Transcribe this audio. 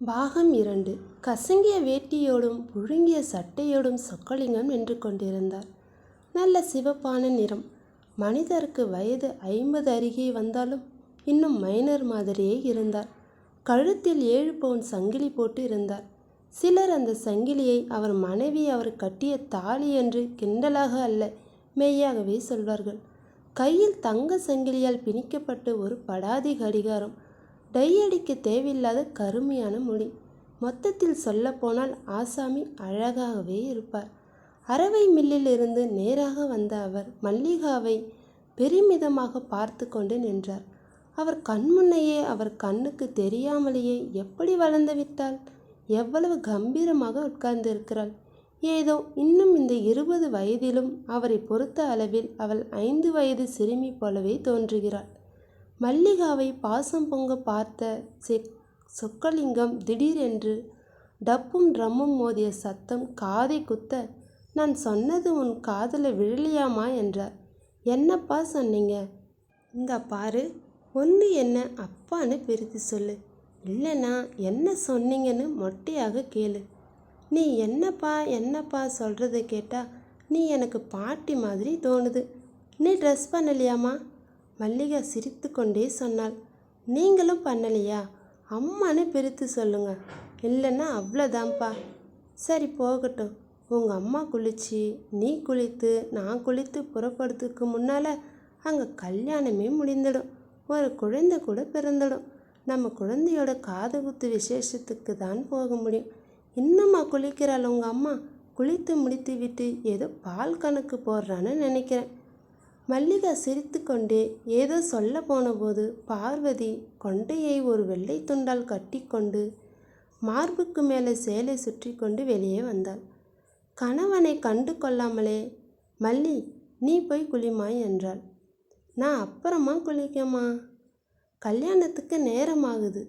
பாகம் இரண்டு. கசங்கிய வேட்டியோடும் புழுங்கிய சட்டையோடும் சொக்கலிங்கம் நின்று கொண்டிருந்தார். நல்ல சிவப்பான நிறம். மனிதருக்கு வயது ஐம்பது அருகே வந்தாலும் இன்னும் மைனர் மாதிரியே இருந்தார். கழுத்தில் ஏழு பவுன் சங்கிலி போட்டு இருந்தார். சிலர் அந்த சங்கிலியை அவர் மனைவி அவர் கட்டிய தாலி என்று கிண்டலாக அல்ல மெய்யாகவே சொல்வார்கள். கையில் தங்க சங்கிலியால் பிணிக்கப்பட்டு ஒரு படாதி கடிகாரம். டை அடிக்க தேவையில்லாத கருமையான மொழி மொத்தத்தில் சொல்லப்போனால் ஆசாமி அழகாகவே இருப்பார். அரவை மில்லிலிருந்து நேராக வந்த அவர் மல்லிகாவை பெருமிதமாக பார்த்து கொண்டு நின்றார். அவர் கண்முன்னையே அவர் கண்ணுக்கு தெரியாமலேயே எப்படி வளர்ந்து விட்டாள்? எவ்வளவு கம்பீரமாக உட்கார்ந்திருக்கிறாள்? ஏதோ இன்னும் இந்த இருபது வயதிலும் அவரை பொறுத்த அளவில் அவள் ஐந்து வயது சிறுமி போலவே தோன்றுகிறாள். மல்லிகாவை பாசம் பொங்க பார்த்த செக் சொக்கலிங்கம் திடீரென்று டப்பும் ட்ரம்மும் மோதிய சத்தம் காதை குத்த நான் சொன்னது உன் காதில் விழலியாமா? என்றார். என்னப்பா சொன்னீங்க? இந்த பாரு ஒன்று என்ன அப்பான்னு பிரித்து சொல்லு. இல்லைனா என்ன சொன்னீங்கன்னு மொட்டையாக கேளு. நீ என்னப்பா என்னப்பா சொல்கிறத கேட்டால் நீ எனக்கு பாட்டி மாதிரி தோணுது. நீ ட்ரெஸ் பண்ணலையாம்மா மல்லிகா சிரித்து கொண்டே சொன்னாள். நீங்களும் பண்ணலையா? அம்மான்னு பிரித்து சொல்லுங்க. இல்லைன்னா அவ்வளோதான்ப்பா. சரி போகட்டும். உங்கள் அம்மா குளிச்சு நீ குளித்து நான் குளித்து புறப்படுறதுக்கு முன்னால் அங்கே கல்யாணமே முடிந்துடும். ஒரு குழந்தை கூட பிறந்துடும். நம்ம குழந்தையோட காது குத்து விசேஷத்துக்கு தான் போக முடியும். இன்னும்மா குளிக்கிறாள் உங்கள் அம்மா? குளித்து முடித்து விட்டு ஏதோ பால் கணக்கு போடுறான்னு நினைக்கிறேன். மல்லிகா சிரித்துக்கொண்டே ஏதோ சொல்ல போனபோது பார்வதி கொண்டையை ஒரு வெள்ளை துண்டால் கட்டிக்கொண்டு மார்புக்கு மேலே சேலை சுற்றி கொண்டு வெளியே வந்தாள். கணவனை கண்டு கொள்ளாமலே மல்லி நீ போய் குளிமாய் என்றாள். நான் அப்புறமா குளிக்கம்மா. கல்யாணத்துக்கு நேரமாகுது.